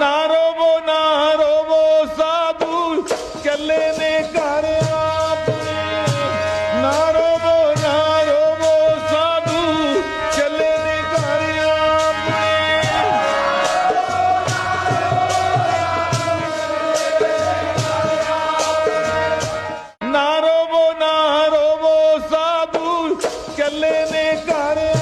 ना रोवो ना रोवो साधु चले ने घर आपने। ना रोवो साधु चले ने घर आपने। ना ना रोवो साधु चले ने घर